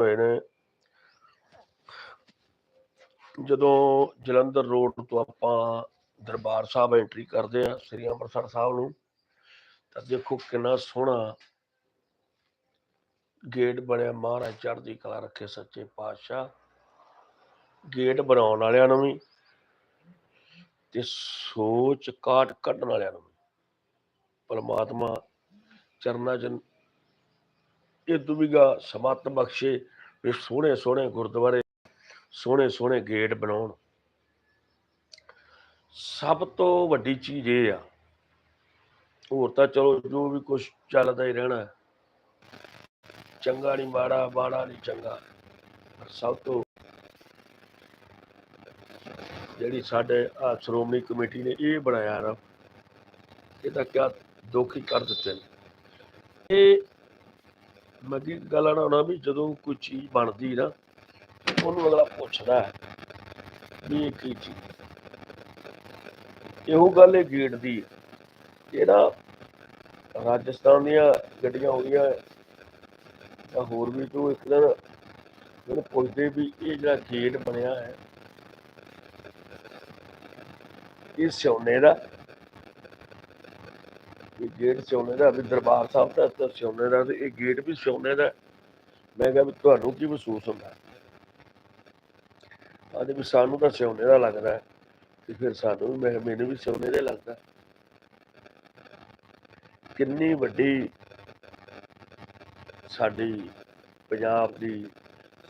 ਹੋਏ ਨੇ। ਜਦੋਂ ਜਲੰਧਰ ਰੋਡ ਤੋਂ ਆਪਾਂ ਦਰਬਾਰ ਸਾਹਿਬ ਐਂਟਰੀ ਕਰਦੇ ਆ ਸ੍ਰੀ ਅੰਮ੍ਰਿਤਸਰ ਸਾਹਿਬ ਨੂੰ, ਤਾਂ ਦੇਖੋ ਕਿੰਨਾ ਸੋਹਣਾ ਗੇਟ ਬਣਿਆ। ਮਹਾਰਾਜ ਚੜ੍ਹਦੀ ਕਲਾ ਰੱਖੇ ਸੱਚੇ ਪਾਤਸ਼ਾਹ। ਗੇਟ ਬਣਾਉਣ ਵਾਲਿਆਂ ਨੂੰ ਵੀ ਤੇ ਸੋਚ ਕਾਟ ਕੱਢਣ ਵਾਲਿਆਂ ਨੂੰ ਵੀ। ਪਰਮਾਤਮਾ ਚਰਨਾਂ 'ਚ ਇਹ ਦੁਬਿਗਾ ਸਮਤ ਬਖਸ਼ੇ ਵੀ ਸੋਹਣੇ ਸੋਹਣੇ ਗੁਰਦੁਆਰੇ, ਸੋਹਣੇ ਸੋਹਣੇ ਗੇਟ ਬਣਾਉਣ। ਸਭ ਤੋਂ ਵੱਡੀ ਚੀਜ਼ ਇਹ ਆ। ਹੋਰ ਤਾਂ ਚਲੋ ਜੋ ਵੀ ਕੁਝ ਚੱਲਦਾ ਹੀ ਰਹਿਣਾ। ਚੰਗਾ ਨਹੀਂ ਮਾੜਾ ਮਾੜਾ ਨਹੀਂ ਚੰਗਾ। ਸਭ ਤੋਂ ਜਿਹੜੀ ਸਾਡੇ ਆਹ ਸ਼੍ਰੋਮਣੀ ਕਮੇਟੀ ਨੇ ਇਹ ਬਣਾਇਆ ਨਾ ਇਹਦਾ ਕਿਆ ਦੁੱਖ ਹੀ ਕਰ ਦਿੱਤੇ ਨੇ। ਇਹ ਮੈਂ ਮੱਗੀ ਗੱਲ ਨਾ ਹੋਣਾ ਵੀ ਜਦੋਂ ਕੋਈ ਚੀਜ਼ ਬਣਦੀ ਨਾ, ਉਹਨੂੰ ਅਗਲਾ ਪੁੱਛਦਾ ਹੈ ਵੀ ਇਹ ਕੀ ਚੀਜ਼ ਇਹੋ ਗੱਲ ਇਹ ਗੇਟ ਦੀ ਜਿਹੜਾ ਰਾਜਸਥਾਨ ਦੀਆਂ ਗੱਡੀਆਂ ਹੋਈਆਂ ਤਾਂ ਹੋਰ ਵੀ ਤੋਂ ਇੱਕ ਦਿਨ ਮੈਨੂੰ ਪੁੱਛਦੇ ਵੀ ਇਹ ਜਿਹੜਾ ਗੇਟ ਬਣਿਆ ਹੈ, ਇਹ ਸੋਨੇ ਦਾ ਇਹ ਗੇਟ ਸੋਨੇ ਦਾ, ਵੀ ਦਰਬਾਰ ਸਾਹਿਬ ਦਾ ਤਾਂ ਸੋਨੇ ਦਾ ਤੇ ਇਹ ਗੇਟ ਵੀ ਸੋਨੇ ਦਾ। ਮੈਂ ਕਿਹਾ ਵੀ ਤੁਹਾਨੂੰ ਕੀ ਮਹਿਸੂਸ ਹੁੰਦਾ? ਆਦੇ ਵੀ ਸਾਨੂੰ ਤਾਂ ਸੋਨੇ ਦਾ ਲੱਗਦਾ ਹੈ ਤੇ ਫਿਰ ਸਾਨੂੰ ਵੀ ਮੈਂ ਮੈਨੂੰ ਵੀ ਸੋਨੇ ਦਾ ਲੱਗਦਾ ਕਿੰਨੀ ਵੱਡੀ ਸਾਡੀ ਪੰਜਾਬ ਦੀ,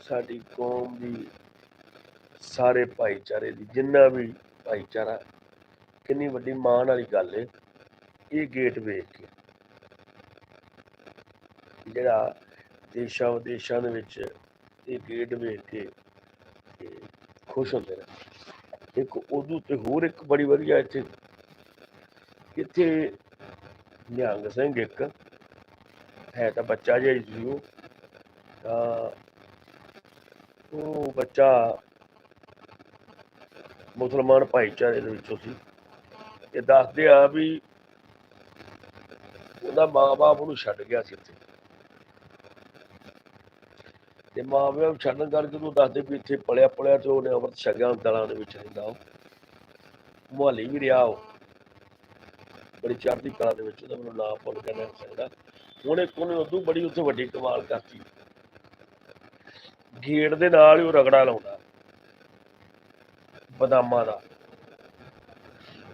ਸਾਡੀ ਕੌਮ ਦੀ, ਸਾਰੇ ਭਾਈਚਾਰੇ ਦੀ, ਜਿੰਨਾ ਵੀ ਭਾਈਚਾਰਾ, ਕਿੰਨੀ ਵੱਡੀ ਮਾਣ ਵਾਲੀ ਗੱਲ ਹੈ ਇਹ ਗੇਟ ਵੇਖ ਕੇ। ਜਿਹੜਾ ਦੇਸ਼ਾਂ ਵਿਦੇਸ਼ਾਂ ਦੇ ਵਿੱਚ ਇਹ ਗੇਟ ਵੇਖ ਕੇ ਖੁਸ਼ ਹੁੰਦੇ ਨੇ। ਇੱਕ ਉਦੋਂ ਤੇ ਹੋਰ ਇੱਕ ਬੜੀ ਵਧੀਆ ਇੱਥੇ ਇੱਥੇ ਨਿਹੰਗ ਸਿੰਘ ਇੱਕ, ਹੈ ਤਾਂ ਬੱਚਾ ਜਿਹਾ ਹੀ ਉਹ। ਤਾਂ ਉਹ ਬੱਚਾ ਮੁਸਲਮਾਨ ਭਾਈਚਾਰੇ ਦੇ ਵਿੱਚੋਂ ਸੀ। ਇਹ ਦੱਸਦੇ ਆ ਵੀ ਉਹਦਾ ਮਾਂ-ਬਾਪ ਉਹਨੂੰ ਛੱਡ ਗਿਆ ਸੀ ਇੱਥੇ। ਤੇ ਮਾਂ-ਬਾਪ ਛੱਡਣ ਕਰਕੇ ਉਹਨੂੰ ਦੱਸਦੇ ਵੀ ਇੱਥੇ ਪਲਿਆ ਪਲਿਆ ਤੇ ਉਹਨੇ ਅਮਰਤ ਛਕਿਆ ਦਲਾਂ ਦੇ ਵਿੱਚ ਰਹਿੰਦਾ ਉਹ। ਮੁਹੱਲੀ ਵੀ ਰਿਹਾ ਉਹ। ਬੜੀ ਚੜ੍ਹਦੀ ਕਲਾ ਦੇ ਵਿੱਚ ਉਹਦਾ ਮੈਨੂੰ ਨਾਮ ਭੁੱਲ ਗਿਆ ਨਹੀਂ ਸਕਦਾ ਉਹਨੇ ਕੋਨੇ ਉਦੋਂ ਬੜੀ ਉੱਥੇ ਵੱਡੀ ਕਮਾਲ ਕਰਤੀ। ਗੇਟ ਦੇ ਨਾਲ ਹੀ ਉਹ ਰਗੜਾ ਲਾਉਂਦਾ। ਬਦਾਮਾਂ ਦਾ।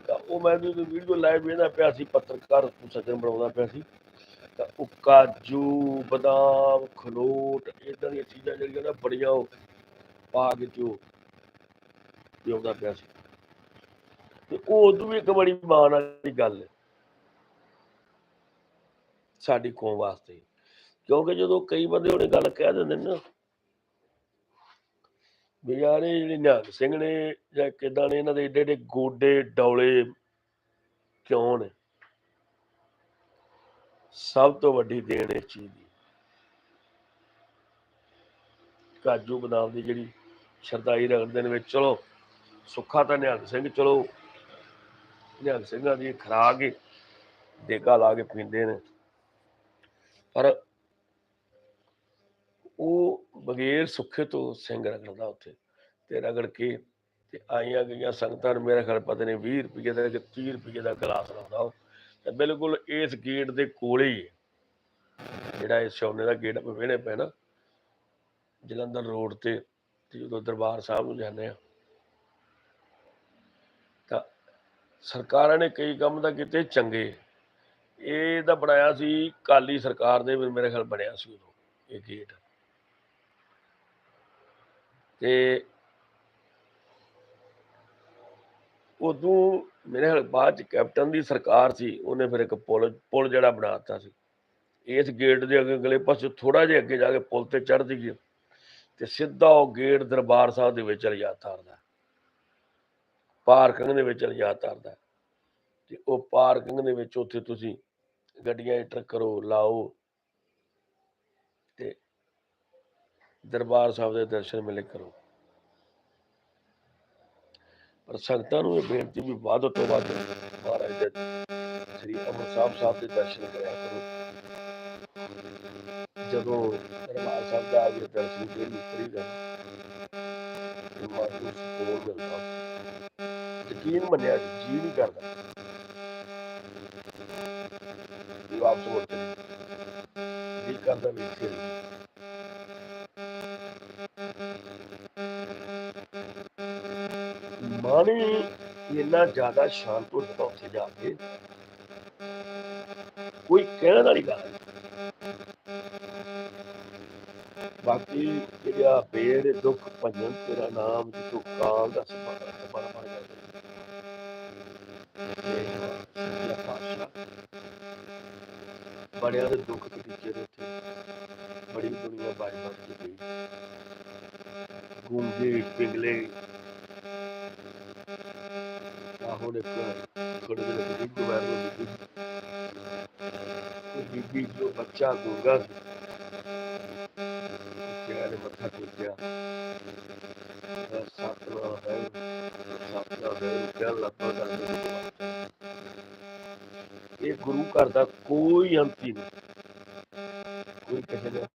ਤਾਂ ਉਹ ਮੈਂ ਜਦੋਂ ਵੀਡੀਓ ਲਾਈਵ ਵੇਖਦਾ ਪਿਆ ਸੀ ਪੱਤਰਕਾਰ ਸੱਜਣ ਬਣਾਉਂਦਾ ਪਿਆ ਸੀ, ਤਾਂ ਉਹ ਕਾਜੂ, ਬਦਾਮ, ਖਲੋਟ ਇਦਾਂ ਦੀਆਂ ਚੀਜ਼ਾਂ ਜਿਹੜੀਆਂ ਨਾ ਬੜੀਆਂ ਉਹ ਪਾ ਕੇ ਤੇ ਉਹ ਪਿਆ ਸੀ। ਤੇ ਉਹ ਉਦੋਂ ਵੀ ਇੱਕ ਬੜੀ ਮਾਣ ਵਾਲੀ ਗੱਲ ਹੈ। ਸਾਡੀ ਕੌਮ ਵਾਸਤੇ। ਕਿਉਂਕਿ ਜਦੋਂ ਕਈ ਬੰਦੇ ਉਹਨੇ ਗੱਲ ਕਹਿ ਦਿੰਦੇ ਨੇ ਨਾ ਵੀ ਜਿਹੜੇ ਨਿਹੰਗ ਸਿੰਘ ਨੇ ਜਾਂ ਕਿਦਾਂ ਨੇ, ਇਹਨਾਂ ਦੇ ਏਡੇ ਏਡੇ ਗੋਡੇ, ਡੌਲੇ ਕਿਉਂ ਨੇ ਸਭ ਤੋਂ ਵੱਡੀ ਦੇਣ ਇਸ ਚੀਜ਼ ਦੀ। ਕਾਜੂ ਬਦਾਮ ਦੀ ਜਿਹੜੀ ਸ਼ਰਦਾਈ ਰੱਖਦੇ ਨੇ ਵਿੱਚ ਚਲੋ ਸੁੱਖਾ ਤਾਂ ਨਿਹੰਗ ਸਿੰਘ, ਚਲੋ ਨਿਹੰਗ ਸਿੰਘਾਂ ਦੀ ਖਰਾਕ ਹੀ ਦੇਗਾ ਲਾ ਕੇ ਪੀਂਦੇ ਨੇ। ਪਰ ਉਹ ਬਗੈਰ ਸੁੱਖੇ ਤੋਂ ਸਿੰਘ ਰਗੜਦਾ ਉੱਥੇ ਤੇ ਰਗੜ ਕੇ ਤੇ ਆਈਆਂ ਗਈਆਂ ਸੰਗਤਾਂ ਨੂੰ ਮੇਰਾ ਖਿਆਲ ਪਤਾ ਨਹੀਂ 20 ਰੁਪਏ ਦਾ ਕਿ 30 ਰੁਪਏ ਦਾ ਗਲਾਸ ਲਾਉਂਦਾ ਉਹ। ਤੇ ਬਿਲਕੁਲ ਇਸ ਗੇਟ ਦੇ ਕੋਲੇ ਹੀ ਜਿਹੜਾ ਇਹ ਸੋਨੇ ਦਾ ਗੇਟ ਆਪਾਂ ਵੇਹਣੇ ਪੈਣਾ। ਜਲੰਧਰ ਰੋਡ ਤੇ ਤੇ ਜਦੋਂ ਦਰਬਾਰ ਸਾਹਿਬ ਨੂੰ ਜਾਂਦੇ ਆ। ਤਾਂ ਸਰਕਾਰਾਂ ਨੇ ਕਈ ਕੰਮ ਤਾਂ ਕੀਤੇ ਚੰਗੇ। ਇਹ ਤਾਂ ਬਣਾਇਆ ਸੀ ਕਾਲੀ ਸਰਕਾਰ ਦੇ ਵਿੱਚ ਮੇਰੇ ਖਿਆਲ ਬਣਿਆ ਸੀ ਉਦੋਂ, ਇਹ ਗੇਟ। ਤੇ ਉਦੋਂ ਮੇਰੇ ਖਿਆਲ ਬਾਅਦ ਚ ਕੈਪਟਨ ਦੀ ਸਰਕਾਰ ਸੀ, ਉਹਨੇ ਫਿਰ ਇੱਕ ਪੁਲ ਪੁਲ ਜਿਹੜਾ ਬਣਾਤਾ ਸੀ। ਇਸ ਗੇਟ ਦੇ ਅੱਗੇ ਅਗਲੇ ਪਾਸੇ ਥੋੜਾ ਜਿਹਾ ਅੱਗੇ ਜਾ ਕੇ ਪੁਲ ਤੇ ਚੜ੍ਹਦੀ ਗਈ। ਤੇ ਸਿੱਧਾ ਉਹ ਗੇਟ ਦਰਬਾਰ ਸਾਹਿਬ ਦੇ ਵਿੱਚ ਲਿਜਾ ਤਾਰਦਾ ਪਾਰਕਿੰਗ ਦੇ ਵਿੱਚ ਲਿਜਾ ਤਾਰਦਾ ਤੇ ਉਹ ਪਾਰਕਿੰਗ ਦੇ ਵਿੱਚ ਉੱਥੇ ਤੁਸੀਂ ਗੱਡੀਆਂ ਐਂਟਰ ਕਰੋ, ਲਾਓ ਤੇ ਦਰਬਾਰ ਸਾਹਿਬ ਦੇ ਦਰਸ਼ਨ ਮਿਲੇ ਕਰੋ। ਪਰ ਸੰਗਤਾਂ ਨੂੰ ਇਹ ਬੇਨਤੀ ਵੀ ਵੱਧ ਤੋਂ ਵੱਧ ਮਹਾਰਾਜ ਦੇ ਸ੍ਰੀ ਅੰਮ੍ਰਿਤਸਰ ਸਾਹਿਬ ਸਾਹਿਬ ਦੇ ਦਰਸ਼ਨ ਕਰਿਆ ਕਰੋ। ਜਦੋਂ ਦਰਬਾਰ ਸਾਹਿਬ ਜਾ ਕੇ ਦਰਸ਼ਨ ਦੇ ਨਿਕਲੀ ਦਾ ਤੇ ਮਨ ਮਿਲਦਾ। ਯਕੀਨ ਮੰਨਿਆ ਜੀ ਨਹੀਂ ਕਰਦਾ। ਵੀ ਵਾਪਸ ਮੁੜ ਕੇ ਜੀ ਕਰਦਾ ਵੀ ਇੱਥੇ ਰਹੀਏ। ਇੰਨਾ ਜ਼ਿਆਦਾ ਸ਼ਾਂਤ ਹੋ ਜਾਂਦਾ ਉੱਥੇ ਜਾ ਕੇ ਕੋਈ ਕਹਿਣ ਵਾਲੀ ਗੱਲ ਨਹੀਂ। ਬਾਕੀ ਜਿਹੜਾ ਬੇੜ, ਦੁੱਖ ਭੰਜਨ, ਤੇਰਾ ਨਾਮ ਜਿਤੂ ਕਾਲ ਦਾ ਸਮਾਨ ਸਮਾਨ ਬਣ ਜਾਂਦਾ। ਬੜਿਆਂ ਦੇ ਦੁੱਖ ਤੇ ਦੇ ਉੱਤੇ ਬੜੀ ਦੁਨੀਆ ਬਾਜ ਬਾਜ ਕੇ ਗਈ। ਗੂੰਗੇ, ਪਿੰਗਲੇ ਆਹੋ ਨੇ ਥੋੜੇ ਜਿਹੇ ਬੀਬੀ ਗੁਵਾਰ ਨੂੰ ਬੀਬੀ ਉਹ ਬੀਬੀ ਜੋ ਬੱਚਾ ਗੂੰਗਾ ਸੀ ਜਿਹੜਾ ਮੱਥਾ ਟੇਕਿਆ। ਸਤਨਾ ਹੈ ਸਤਨਾ ਹੈ ਕਿਆ ਲੱਭਾ ਦਾ ਇਹ ਗੁਰੂ ਘਰ ਦਾ ਕੋਈ ਅੰਤ ਹੀ ਨਹੀਂ। ਕੋਈ ਕਿਸੇ ਨੇ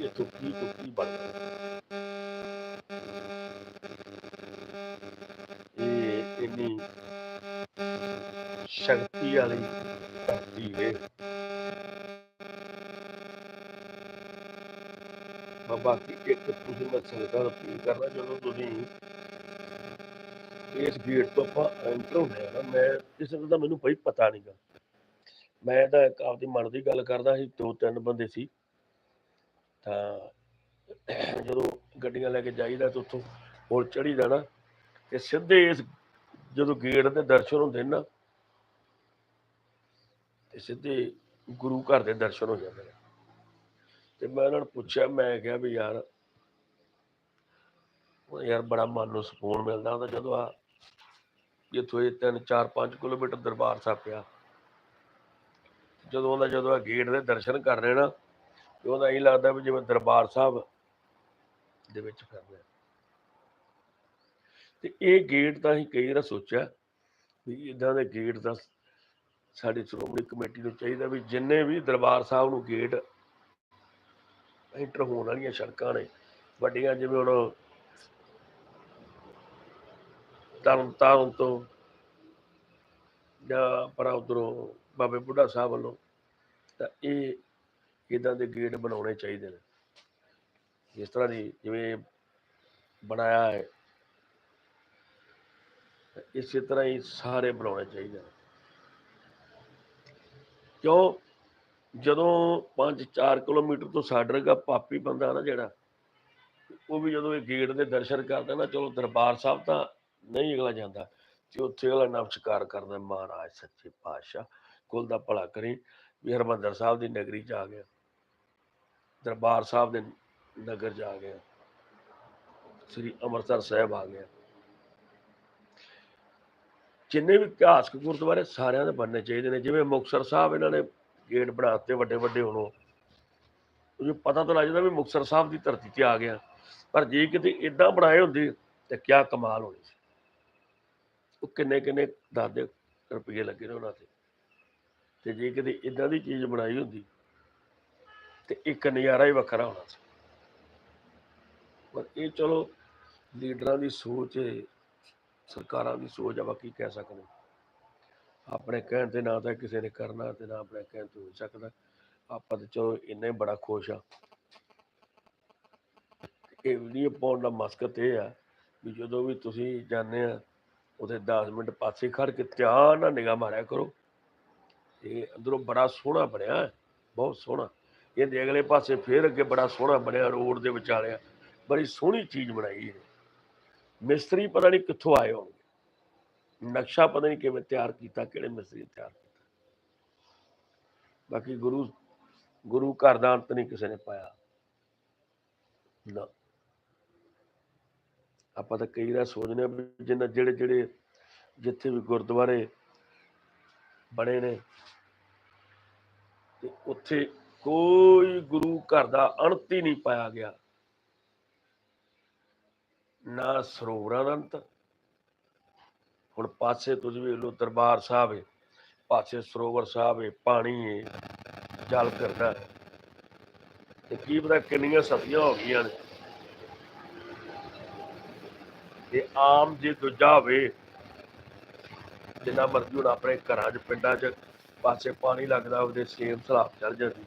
ਇਹ ਤੋਂ ਕੀ ਤੋਂ ਕੀ ਬਣ ਵਾਲੀ। ਧਰਤੀ ਬਾਬਾ ਕੀ ਇੱਕ ਤੁਸੀਂ ਮੈਂ ਸੰਗਤਾਂ ਅਪੀਲ ਕਰਨਾ ਜਦੋਂ ਤੁਸੀਂ ਇਸ ਗੇਟ ਤੋਂ ਆਪਾਂ ਐਂਟਰ ਹੁੰਦੇ ਨਾ, ਮੈਂ ਕਿਸੇ ਦਾ ਮੈਨੂੰ ਬਈ ਪਤਾ ਨਹੀਂਗਾ ਮੈਂ ਤਾਂ ਇੱਕ ਆਪਦੀ ਮਨ ਦੀ ਗੱਲ ਕਰਦਾ ਸੀ, ਦੋ ਤਿੰਨ ਬੰਦੇ ਸੀ। ਤਾਂ ਜਦੋਂ ਗੱਡੀਆਂ ਲੈ ਕੇ ਜਾਈਦਾ ਤਾਂ ਉੱਥੋਂ ਹੋਰ ਚੜੀ ਜਾਣਾ ਤੇ ਸਿੱਧੇ ਇਸ ਜਦੋਂ ਗੇਟ ਦੇ ਦਰਸ਼ਨ ਹੁੰਦੇ ਨਾ ਤੇ ਸਿੱਧੇ ਗੁਰੂ ਘਰ ਦੇ ਦਰਸ਼ਨ ਹੋ ਜਾਂਦੇ ਨੇ। ਤੇ ਮੈਂ ਉਹਨਾਂ ਨੂੰ ਪੁੱਛਿਆ, ਮੈਂ ਕਿਹਾ ਵੀ ਯਾਰ, ਉਹ ਯਾਰ ਬੜਾ ਮਨ ਨੂੰ ਸਕੂਨ ਮਿਲਦਾ ਹੁੰਦਾ ਜਦੋਂ ਆ ਇੱਥੋਂ ਇਹ 3 4 5 ਕਿਲੋਮੀਟਰ ਦਰਬਾਰ ਸਾਹਿਬ ਪਿਆ। ਜਦੋਂ ਉਹਦਾ, ਜਦੋਂ ਆ ਗੇਟ ਦੇ ਦਰਸ਼ਨ ਕਰ ਰਹੇ ਨਾ, ਤੇ ਉਹਦਾ ਇਹ ਲੱਗਦਾ ਵੀ ਜਿਵੇਂ ਦਰਬਾਰ ਸਾਹਿਬ ਦੇ ਵਿੱਚ ਫਿਰ ਰਿਹਾ ਤੇ ਇਹ ਗੇਟ ਤਾਂ ਅਸੀਂ ਕਈ ਵਾਰ ਸੋਚਿਆ ਵੀ ਇਦਾਂ ਦੇ ਗੇਟ ਦਾ ਸਾਡੀ ਸ਼੍ਰੋਮਣੀ ਕਮੇਟੀ ਨੂੰ ਚਾਹੀਦਾ ਵੀ ਜਿੰਨੇ ਵੀ ਦਰਬਾਰ ਸਾਹਿਬ ਨੂੰ ਗੇਟ ਐਂਟਰ ਹੋਣ ਵਾਲੀਆਂ ਸੜਕਾਂ ਨੇ, ਵੱਡੀਆਂ ਜਿਵੇਂ ਹੁਣ ਤਰਨ ਤਾਰਨ ਤੋਂ ਜਾਂ ਪਰ ਉਧਰੋਂ ਬਾਬੇ ਬੁੱਢਾ ਸਾਹਿਬ ਵੱਲੋਂ, ਤਾਂ ਇਹ ਇਦਾਂ ਦੇ ਗੇਟ ਬਣਾਉਣੇ ਚਾਹੀਦੇ ਨੇ। ਜਿਸ ਤਰ੍ਹਾਂ ਦੀ ਜਿਵੇਂ ਬਣਾਇਆ ਹੈ, ਇਸੇ ਤਰ੍ਹਾਂ ਹੀ ਸਾਰੇ ਬਣਾਉਣੇ ਚਾਹੀਦੇ ਨੇ। ਕਿਉਂ? ਜਦੋਂ 5-4 ਕਿਲੋਮੀਟਰ ਤੋਂ ਸਾਡਰਗਾ ਪਾਪੀ ਬੰਦਾ ਨਾ ਜਿਹੜਾ, ਉਹ ਵੀ ਜਦੋਂ ਇਹ ਗੇਟ ਦੇ ਦਰਸ਼ਨ ਕਰਦਾ ਨਾ, ਚਲੋ ਦਰਬਾਰ ਸਾਹਿਬ ਤਾਂ ਨਹੀਂ ਅਗਲਾ ਜਾਂਦਾ, ਤੇ ਉੱਥੇ ਅਗਲਾ ਨਮਸਕਾਰ ਕਰਦਾ, ਮਹਾਰਾਜ, ਸੱਚੇ ਪਾਤਸ਼ਾਹ, ਕੁਲ ਦਾ ਭਲਾ ਕਰੀ ਵੀ ਹਰਮੰਦਰ ਸਾਹਿਬ ਦੀ ਨਗਰੀ ਚ ਆ ਗਿਆ, ਦਰਬਾਰ ਸਾਹਿਬ ਦੇ ਨਗਰ ਚ ਆ ਗਿਆ, ਸ੍ਰੀ ਅੰਮ੍ਰਿਤਸਰ ਸਾਹਿਬ ਆ ਗਿਆ। ਜਿੰਨੇ ਵੀ ਇਤਿਹਾਸਕ ਗੁਰਦੁਆਰੇ ਸਾਰਿਆਂ ਦੇ ਬਣਨੇ ਚਾਹੀਦੇ ਨੇ, ਜਿਵੇਂ ਮੁਕਤਸਰ ਸਾਹਿਬ ਇਹਨਾਂ ਨੇ ਗੇਟ ਬਣਾਤੇ ਵੱਡੇ ਵੱਡੇ ਹੁਣ। ਉਹ ਪਤਾ ਤਾਂ ਲੱਗ ਜਾਂਦਾ ਵੀ ਮੁਕਤਸਰ ਸਾਹਿਬ ਦੀ ਧਰਤੀ ਤੇ ਆ ਗਿਆ ਪਰ ਜੇ ਕਿਤੇ ਇਦਾਂ ਬਣਾਏ ਹੁੰਦੇ ਤੇ ਕਿਆ ਕਮਾਲ ਹੋਣੀ ਸੀ। ਉਹ ਕਿੰਨੇ ਕਿੰਨੇ ਦਾਦੇ ਰੁਪਏ ਲੱਗੇ ਨੇ ਉਹਨਾਂ ਤੇ। ਤੇ ਜੇ ਕਿਤੇ ਇਦਾਂ ਦੀ ਚੀਜ਼ ਬਣਾਈ ਹੁੰਦੀ ਤੇ ਇੱਕ ਨਜ਼ਾਰਾ ਹੀ ਵੱਖਰਾ ਹੋਣਾ ਸੀ। ਪਰ ਇਹ ਚਲੋ ਲੀਡਰਾਂ ਦੀ ਸੋਚ ਸਰਕਾਰਾਂ ਦੀ ਸੋਚ ਆ ਬਾਕੀ ਕਹਿ ਸਕਦੇ? ਆਪਣੇ ਕਹਿਣ ਤੇ ਨਾ ਤਾਂ ਕਿਸੇ ਨੇ ਕਰਨਾ ਤੇ ਨਾ ਆਪਣੇ ਕਹਿਣ ਤੇ ਹੋ ਸਕਦਾ। ਆਪਾਂ ਤੇ ਚਲੋ ਇੰਨਾ ਬੜਾ ਖੁਸ਼ ਆ ਇਹ ਵੀਡੀਓ ਪਾਉਣ ਦਾ ਮਕਸਦ ਇਹ ਆ ਵੀ ਜਦੋਂ ਵੀ ਤੁਸੀਂ ਜਾਂਦੇ ਆ, ਉਥੇ 10 ਮਿੰਟ ਪਾਸੇ ਖੜ ਕੇ ਧਿਆਨ ਨਾਲ ਨਿਗਾਹ ਮਾਰਿਆ ਕਰੋ। ਇਹ ਅੰਦਰੋਂ ਬੜਾ ਸੋਹਣਾ ਬਣਿਆ, ਬਹੁਤ ਸੋਹਣਾ। ਇਹਦੇ ਅਗਲੇ ਪਾਸੇ ਫੇਰ ਅੱਗੇ ਬੜਾ ਸੋਹਣਾ ਬਣਿਆ ਰੋਡ ਦੇ ਵਿਚਾਲਿਆ। ਬੜੀ ਸੋਹਣੀ ਚੀਜ਼ ਬਣਾਈ ਹੈ ਮਿਸਤਰੀ ਪਤਾ ਨਹੀਂ ਕਿੱਥੋਂ ਆਏ ਹੋਣਗੇ। ਨਕਸ਼ਾ ਪਤਾ ਨਹੀਂ ਕਿਵੇਂ ਤਿਆਰ ਕੀਤਾ, ਕਿਹੜੇ ਮਿਸਤਰੀ ਤਿਆਰ ਕੀਤਾ। ਬਾਕੀ ਗੁਰੂ ਗੁਰੂ ਘਰ ਦਾ ਅੰਤ ਨਹੀਂ ਕਿਸੇ ਨੇ ਪਾਇਆ। ਨਾ। ਆਪਾਂ ਤਾਂ ਕਈ ਵਾਰ ਸੋਚਦੇ ਹਾਂ ਵੀ ਜਿੰਨਾ ਜਿਹੜੇ ਜਿਹੜੇ ਜਿੱਥੇ ਵੀ ਗੁਰਦੁਆਰੇ ਬਣੇ ਨੇ, ਤੇ ਉੱਥੇ ਕੋਈ ਗੁਰੂ ਘਰ ਦਾ ਅੰਤ ਹੀ ਨਹੀਂ ਪਾਇਆ ਗਿਆ। ਨਾ ਸਰੋਵਰਾਂ ਦਾ ਅੰਤ। ਹੁਣ ਪਾਸੇ ਤੁਸੀਂ ਵੇਖ ਲਓ ਦਰਬਾਰ ਸਾਹਿਬ ਹੈ ਪਾਸੇ ਸਰੋਵਰ ਸਾਹਿਬ ਹੈ ਪਾਣੀ ਹੈ ਚੱਲ ਕਰਦਾ ਤੇ ਕੀ ਪਤਾ ਕਿੰਨੀਆਂ ਸਤੀਆਂ ਹੋ ਗਈਆਂ ਨੇ। ਤੇ ਆਮ ਜੇ ਦੂਜਾ ਹੋਵੇ ਜਿੰਨਾ ਮਰਜ਼ੀ ਹੁਣ ਆਪਣੇ ਘਰਾਂ 'ਚ, ਪਿੰਡਾਂ 'ਚ ਪਾਸੇ ਪਾਣੀ ਲੱਗਦਾ ਉਹਦੇ ਸੇਮ ਸਲਾਬ ਚੱਲ ਜਾਂਦੀ।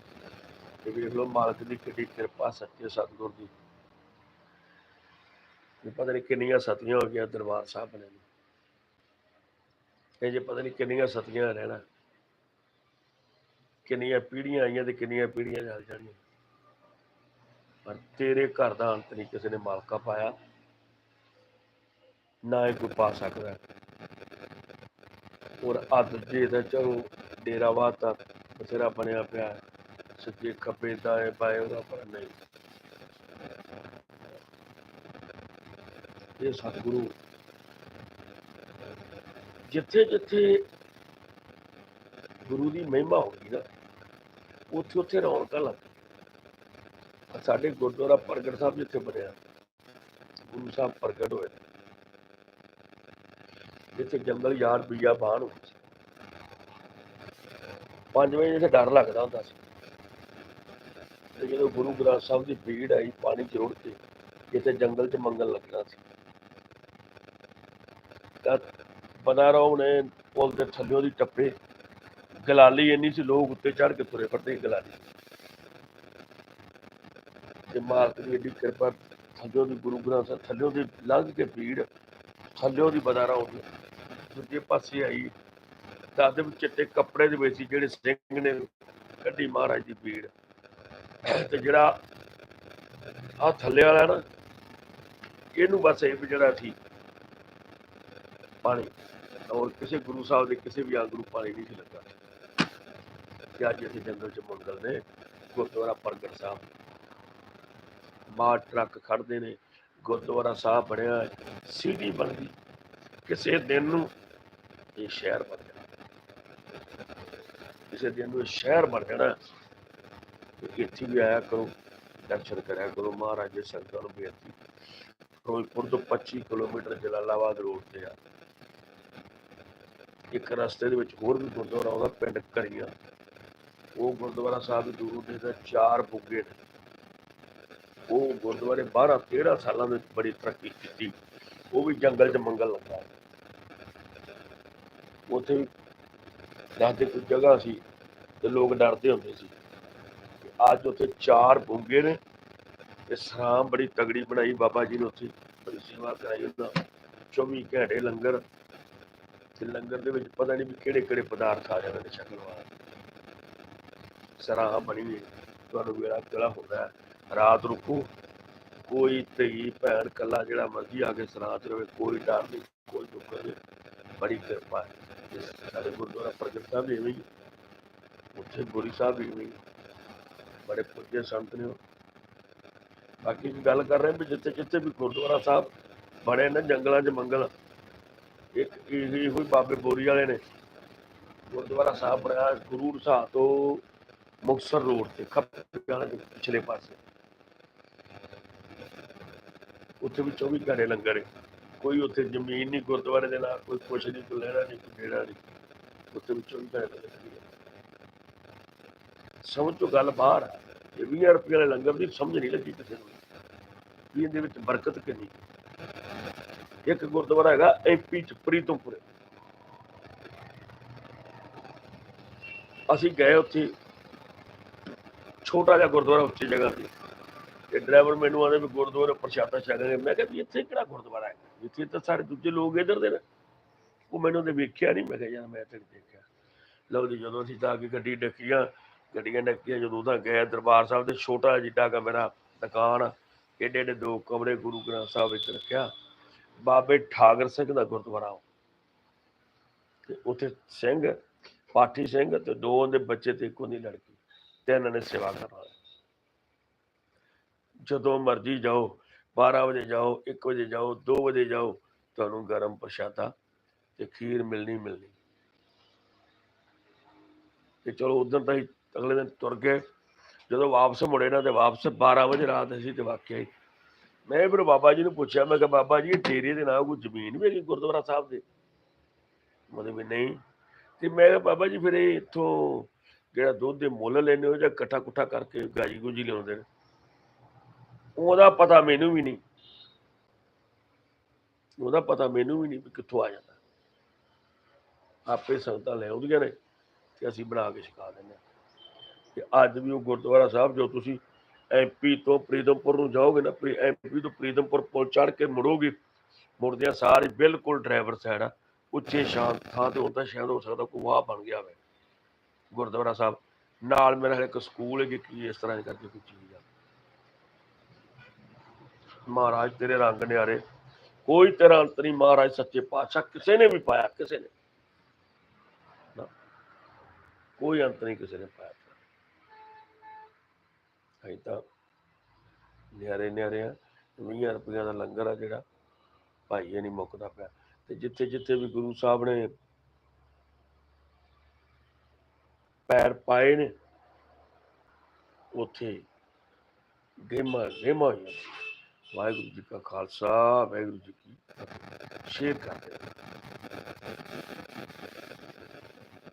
ਤੇ ਵੇਖ ਲਓ ਮਾਲਕ ਦੀ ਕਿੱਡੀ ਕਿਰਪਾ ਸੱਚੇ ਸਤਿਗੁਰ ਦੀ। ਵੀ ਪਤਾ ਨਹੀਂ ਕਿੰਨੀਆਂ ਸਤੀਆਂ ਹੋ ਗਈਆਂ ਦਰਬਾਰ ਸਾਹਿਬ ਬਣੇ ਨੂੰ। ਇਹ ਜੇ ਪਤਾ ਨਹੀਂ ਕਿੰਨੀਆਂ ਸਤੀਆਂ ਰਹਿਣਾ। ਕਿੰਨੀਆਂ ਪੀੜ੍ਹੀਆਂ ਆਈਆਂ ਤੇ ਕਿੰਨੀਆਂ ਪੀੜ੍ਹੀਆਂ ਚੱਲ ਜਾਣੀਆਂ। ਪਰ ਤੇਰੇ ਘਰ ਦਾ ਅੰਤ ਨਹੀਂ ਕਿਸੇ ਨੇ ਮਾਲਕਾ ਪਾਇਆ। ਨਾ ਹੀ ਕੋਈ ਪਾ ਸਕਦਾ। ਔਰ ਅੱਧ ਜੇ ਤਾਂ ਚਲੋ ਡੇਰਾ ਤਾਂ ਬਥੇਰਾ ਬਣਿਆ ਪਿਆ। ਹੈ। ਸੱਜੇ ਖੱਬੇ ਦਾਏ ਬਾਏ ਉਹਦਾ ਪਰ ਨਹੀਂ। ਇਹ ਸਤਿਗੁਰੂ। ਜਿੱਥੇ ਜਿੱਥੇ ਗੁਰੂ ਦੀ ਮਹਿਮਾ ਹੋਗੀ ਨਾ, ਉੱਥੇ ਉੱਥੇ ਰੌਣਕਾਂ ਲੱਗ ਆਹ ਸਾਡੇ ਗੁਰਦੁਆਰਾ ਪ੍ਰਗਟ ਸਾਹਿਬ ਜਿੱਥੇ ਬਣਿਆ, ਗੁਰੂ ਸਾਹਿਬ ਪ੍ਰਗਟ ਹੋਏ। ਜਿੱਥੇ ਜੰਗਲ ਯਾਰ ਬੀਆ ਬਾਣ ਹੋਈ ਸੀ। ਪੰਜ ਵਜੇ ਜਿੱਥੇ ਡਰ ਲੱਗਦਾ ਹੁੰਦਾ ਸੀ। ਤੇ ਜਦੋਂ ਗੁਰੂ ਗ੍ਰੰਥ ਸਾਹਿਬ ਦੀ ਭੀੜ ਆਈ, ਪਾਣੀ ਚ ਰੁੜ ਕੇ, ਜਿੱਥੇ ਜੰਗਲ ਚ ਮੰਗਲ ਲੱਗਣਾ ਸੀ ਤਾਂ ਬਨਾਰੋ ਨੇ ਪੁਲ ਦੇ ਥੱਲਿਓਂ ਦੀ ਟੱਪੇ। ਗਲਾਲੀ ਇੰਨੀ ਸੀ, ਲੋਕ ਉੱਤੇ ਚੜ ਕੇ ਤੁਰੇ ਫਿਰਦੇ ਗਲਾਲੀ। ਤੇ ਮਾਲਕ ਦੀ ਏਡੀ ਕਿਰਪਾ, ਥੱਲਿਓ ਦੀ ਗੁਰੂ ਗ੍ਰੰਥ ਸਾਹਿਬ, ਥੱਲਿਓ ਦੀ ਲੰਘ ਕੇ ਭੀੜ, ਥੱਲਿਓ ਦੀ ਬਨਾਰਾ ਹੋ ਦੂਜੇ ਪਾਸੇ ਆਈ ਤਾਂ ਦੇ ਚਿੱਟੇ ਕੱਪੜੇ ਦੇ ਵਿੱਚ ਸੀ ਜਿਹੜੇ ਸਿੰਘ ਨੇ ਕੱਢੀ ਮਹਾਰਾਜ ਦੀ ਭੀੜ। ਤੇ ਜਿਹੜਾ ਆ ਥੱਲੇ ਵਾਲਾ ਨਾ, ਇਹਨੂੰ ਬਸ ਇਹ ਵੀ ਜਿਹੜਾ ਸੀ, ਪਾਣੀ। ਔਰ ਕਿਸੇ ਗੁਰੂ ਸਾਹਿਬ ਦੇ ਕਿਸੇ ਵੀ ਆਗਰੂ ਪਾਣੀ ਨਹੀਂ ਸੀ ਲੱਗਾ। ਕਿ ਅੱਜ ਅਸੀਂ ਜੰਗਲ ਚ ਮੰਗਲ ਨੇ, ਗੁਰਦੁਆਰਾ ਪ੍ਰਗਟ ਸਾਹਿਬ। ਬਾਹਰ ਟਰੱਕ ਖੜਦੇ ਨੇ, ਗੁਰਦੁਆਰਾ ਸਾਹਿਬ ਬਣਿਆ ਹੈ ਸੀਟੀ ਬਣਦੀ। ਕਿਸੇ ਦਿਨ ਨੂੰ ਇਹ ਸ਼ਹਿਰ ਬਣ ਜਾਣਾ। ਕਿਸੇ ਦਿਨ ਨੂੰ ਇਹ ਸ਼ਹਿਰ ਬਣ ਜਾਣਾ। ਇੱਥੇ ਵੀ ਆਇਆ ਕਰੋ, ਦਰਸ਼ਨ ਕਰਿਆ ਕਰੋ, ਮਹਾਰਾਜ ਦੇ ਸੰਗਤਾਂ ਨੂੰ ਬੇਨਤੀ। ਫਿਰੋਜ਼ਪੁਰ ਤੋਂ 25 ਕਿਲੋਮੀਟਰ ਜਲਾਲਾਬਾਦ ਰੋਡ ਤੇ ਆ। ਇੱਕ ਰਸਤੇ ਦੇ ਵਿੱਚ ਹੋਰ ਵੀ ਗੁਰਦੁਆਰਾ ਆਉਂਦਾ ਪਿੰਡ ਕਰੀਆਂ। ਉਹ ਗੁਰਦੁਆਰਾ ਸਾਹਿਬ ਦੂਰੋਂ ਦੇ ਤਾਂ ਚਾਰ ਬੁੱਗੇ ਨੇ। ਉਹ ਗੁਰਦੁਆਰੇ 12 13 ਸਾਲਾਂ ਵਿੱਚ ਬੜੀ ਤਰੱਕੀ ਕੀਤੀ। ਉਹ ਵੀ ਜੰਗਲ 'ਚ ਮੰਗਲ ਲੱਗਾ। ਉੱਥੇ ਵੀ ਦੱਸਦੇ ਕੋਈ ਜਗ੍ਹਾ ਸੀ ਤੇ ਲੋਕ ਡਰਦੇ ਹੁੰਦੇ ਸੀ। ਅੱਜ ਉੱਥੇ ਚਾਰ ਬੁੱਗੇ ਨੇ ਤੇ ਸਰਾਮ ਬੜੀ ਤਗੜੀ ਬਣਾਈ। ਬਾਬਾ ਜੀ ਨੇ ਉੱਥੇ ਬੜੀ ਸੇਵਾ ਕਰਾਈ। ਉਹਨਾਂ 24 ਘੰਟੇ ਲੰਗਰ ਤੇ ਲੰਗਰ ਦੇ ਵਿੱਚ ਪਤਾ ਨਹੀਂ ਵੀ ਕਿਹੜੇ ਕਿਹੜੇ ਪਦਾਰਥ ਆ ਜਾਂਦੇ ਨੇ ਸ਼ਕਲਵਾਰ ਸਰਾਹ ਬਣੀ ਹੋਈ ਤੁਹਾਨੂੰ ਵੇਲਾ ਕਿਹੜਾ ਹੁੰਦਾ ਰਾਤ ਰੁਕੋ ਕੋਈ ਧੀ, ਭੈਣ ਕੱਲਾ ਜਿਹੜਾ ਮਰਜ਼ੀ ਆ ਕੇ ਸਰਾਹ ਚ ਰਵੇ, ਕੋਈ ਡਰ ਨਹੀਂ, ਕੋਈ ਦੁੱਖ ਨਹੀਂ। ਬੜੀ ਕਿਰਪਾ ਹੈ। ਸਾਡੇ ਗੁਰਦੁਆਰਾ ਪ੍ਰਗਟ ਸਾਹਿਬ ਵੀ ਉੱਥੇ ਗੋਰੀ ਸਾਹਿਬ ਵੀ ਇਵੇਂ ਬੜੇ ਪੁੱਜੇ ਸੰਤ ਨੇ ਉਹ। ਬਾਕੀ ਗੱਲ ਕਰ ਰਹੇ ਵੀ ਜਿੱਥੇ ਜਿੱਥੇ ਵੀ ਗੁਰਦੁਆਰਾ ਸਾਹਿਬ ਬੜੇ ਨੇ, ਜੰਗਲਾਂ 'ਚ ਮੰਗਲ ਇੱਕ ਇਹ ਹੋਈ ਬਾਬੇ ਬੋਰੀ ਵਾਲੇ ਨੇ। ਗੁਰਦੁਆਰਾ ਸਾਹਿਬ ਬਣਾਇਆ ਗੁਰੂ ਸਾਹਿਬ ਤੋਂ ਮੁਕਤਸਰ ਰੋਡ ਤੇ, ਖੱਬੇ ਵਾਲੇ ਦੇ ਪਿਛਲੇ ਪਾਸੇ। ਉੱਥੇ ਵੀ 24 ਘੰਟੇ ਲੰਗਰ ਹੈ। ਕੋਈ ਉੱਥੇ ਜ਼ਮੀਨ ਨਹੀਂ ਗੁਰਦੁਆਰੇ ਦੇ ਨਾਲ, ਕੋਈ ਕੁਛ ਨਹੀਂ, ਕੋਈ ਲੈਣਾ ਨਹੀਂ, ਕੋਈ ਦੇਣਾ ਨਹੀਂ। ਉੱਥੇ ਵੀ 24 ਘੰਟੇ ਲੰਗਰ ਸਮਝ ਤੋਂ ਗੱਲ ਬਾਹਰ ਆ ਇਹ 20 ਰੁਪਏ ਵਾਲੇ ਲੰਗਰ ਦੀ ਸਮਝ ਨਹੀਂ ਲੱਗੀ ਕਿਸੇ ਨੂੰ। ਵੀ ਇਹਦੇ ਵਿੱਚ ਬਰਕਤ ਕਿੰਨੀ ਇੱਕ ਗੁਰਦੁਆਰਾ ਹੈਗਾ ਐਮਪੀ ਚ, ਪ੍ਰੀਤਮਪੁਰ। ਅਸੀਂ ਗਏ ਉੱਥੇ, ਛੋਟਾ ਜਿਹਾ ਗੁਰਦੁਆਰਾ ਉੱਚੀ ਜਗ੍ਹਾ ਤੇ। ਤੇ ਡਰਾਈਵਰ ਮੈਨੂੰ ਆਂਦੇ ਵੀ ਗੁਰਦੁਆਰੇ ਪ੍ਰਸ਼ਾਦਾ ਛਕਾਂਗੇ ਮੈਂ ਕਿਹਾ ਵੀ ਇੱਥੇ ਕਿਹੜਾ ਗੁਰਦੁਆਰਾ ਹੈ ਇੱਥੇ ਤਾਂ ਸਾਰੇ ਦੂਜੇ ਲੋਕ ਇਧਰ ਦੇ ਨੇ। ਉਹ ਮੈਨੂੰ ਤੇ ਵੇਖਿਆ ਨਹੀਂ ਮੈਂ ਕਿਹਾ ਯਾਰ ਮੈਂ ਤੇ ਦੇਖਿਆ। ਲਓ ਜੀ, ਜਦੋਂ ਅਸੀਂ ਤਾਂ ਆ ਕੇ ਗੱਡੀ ਡੱਕੀਆਂ ਗੱਡੀਆਂ ਡੱਕੀਆਂ ਜਦੋਂ ਤਾਂ ਗਏ ਦਰਬਾਰ ਸਾਹਿਬ ਦੇ, ਛੋਟਾ ਜਿੱਡਾ ਕਾ ਮੇਰਾ ਦੁਕਾਨ ਏਡੇ ਏਡੇ ਦੋ ਕਮਰੇ ਗੁਰੂ ਗ੍ਰੰਥ ਸਾਹਿਬ ਵਿੱਚ ਰੱਖਿਆ। ਬਾਬੇ ਠਾਗਰ ਸਿੰਘ ਦਾ ਗੁਰਦੁਆਰਾ ਉਹ। ਤੇ ਉੱਥੇ ਸਿੰਘ, ਪਾਠੀ ਸਿੰਘ ਤੇ ਦੋ ਉਹਦੇ ਬੱਚੇ ਤੇ ਇੱਕ ਉਹਦੀ ਲੜਕੀ ਤਿੰਨ ਨੇ ਸੇਵਾ ਕਰਨਾ। ਜਦੋਂ ਮਰਜ਼ੀ ਜਾਓ 12 ਵਜੇ ਜਾਓ 1 ਵਜੇ ਜਾਓ 2 ਵਜੇ ਜਾਓ, ਤੁਹਾਨੂੰ ਗਰਮ ਪ੍ਰਸ਼ਾਦਾ ਤੇ ਖੀਰ ਮਿਲਣੀ ਮਿਲਣੀ। ਤੇ ਚਲੋ ਉਦੋਂ ਤਾਂ ਹੀ ਅਗਲੇ ਦਿਨ ਤੁਰ ਗਏ। ਜਦੋਂ ਵਾਪਸ ਮੁੜੇ ਨਾ ਤੇ ਵਾਪਸ 12 ਵਜੇ ਰਾਤ ਅਸੀਂ ਤੇ ਵਾਕਿਆ ਹੀ ਮੈਂ ਫਿਰ ਬਾਬਾ ਜੀ ਨੂੰ ਪੁੱਛਿਆ, ਮੈਂ ਕਿਹਾ, ਬਾਬਾ ਜੀ ਡੇਰੇ ਦੇ ਨਾਲ ਕੋਈ ਜ਼ਮੀਨ ਵੀ ਹੈਗੀ ਗੁਰਦੁਆਰਾ ਸਾਹਿਬ ਦੇ? ਮਤਲਬ ਵੀ ਨਹੀਂ। ਤੇ ਮੈਂ ਕਿਹਾ, ਬਾਬਾ ਜੀ, ਫਿਰ ਇਹ ਇੱਥੋਂ ਜਿਹੜਾ ਦੁੱਧ ਦੇ ਮੁੱਲ ਲੈਂਦੇ ਹੋ ਜਾਂ ਇਕੱਠਾ ਕੁੱਠਾ ਕਰਕੇ ਗਾਜੀ ਗੁਜੀ ਲਿਆਉਂਦੇ ਨੇ? ਉਹਦਾ ਪਤਾ ਮੈਨੂੰ ਵੀ ਨਹੀਂ। ਉਹਦਾ ਪਤਾ ਮੈਨੂੰ ਵੀ ਨਹੀਂ ਵੀ ਕਿੱਥੋਂ ਆ ਜਾਂਦਾ। ਆਪੇ ਸੰਗਤਾਂ ਲੈ ਆਉਂਦੀਆਂ ਨੇ ਤੇ ਅਸੀਂ ਬਣਾ ਕੇ ਛਕਾ ਦਿੰਦੇ ਹਾਂ। ਤੇ ਅੱਜ ਵੀ ਉਹ ਗੁਰਦੁਆਰਾ ਸਾਹਿਬ ਜੋ ਤੁਸੀਂ ਐਮਪੀ ਤੋਂ ਪ੍ਰੀਤਮਪੁਰ ਨੂੰ ਜਾਓਗੇ ਨਾ ਐਮਪੀ ਤੋਂ ਪ੍ਰੀਤਮਪੁਰ ਪੁਲ ਚੜ੍ਹ ਕੇ ਮੁੜੋਗੇ, ਮੁੜਦਿਆਂ ਸਾਰੇ ਬਿਲਕੁਲ ਡਰਾਈਵਰ ਸਾਈਡ ਆ। ਉੱਚੇ ਸ਼ਾਂਤ ਥਾਂ ਤੇ ਹੁੰਦਾ ਸ਼ਾਇਦ ਹੋ ਸਕਦਾ ਕੋਈ ਵਾਹ ਬਣ ਗਿਆ ਹੋਵੇ। ਗੁਰਦੁਆਰਾ ਸਾਹਿਬ, ਨਾਲ ਮੇਰਾ ਇੱਕ ਸਕੂਲ ਹੈ ਕਿ ਕੀ ਇਸ ਤਰ੍ਹਾਂ ਕਰਕੇ ਕੋਈ ਚੀਜ਼ ਆ। ਮਹਾਰਾਜ ਤੇਰੇ ਰੰਗ ਨਿਆਰੇ, ਕੋਈ ਤੇਰਾ ਅੰਤ ਨਹੀਂ ਮਹਾਰਾਜ ਸੱਚੇ ਪਾਤਸ਼ਾਹ, ਕਿਸੇ ਨੇ ਵੀ ਪਾਇਆ, ਕਿਸੇ ਨੇ, ਕੋਈ ਅੰਤ ਨਹੀਂ ਕਿਸੇ ਨੇ ਪਾਇਆ। ਅਸੀਂ ਤਾਂ ਨਿਆਰੇ ਨਿਆਰੇ ਆ 20 ਰੁਪਈਆ ਦਾ ਲੰਗਰ ਆ ਜਿਹੜਾ ਭਾਈਏ ਨਹੀਂ ਮੁੱਕਦਾ ਪਿਆ। ਤੇ ਜਿੱਥੇ ਜਿੱਥੇ ਵੀ ਗੁਰੂ ਸਾਹਿਬ ਨੇ ਪੈਰ ਪਾਏ ਨੇ, ਉੱਥੇ ਗੇਮਾਂ ਗੇਮਾਂ ਹੋਈਆਂ ਵਾਹਿਗੁਰੂ ਜੀ ਕਾ ਖਾਲਸਾ, ਵਾਹਿਗੁਰੂ ਜੀ ਕੀ ਸ਼ੇਰ ਕਰਦੇ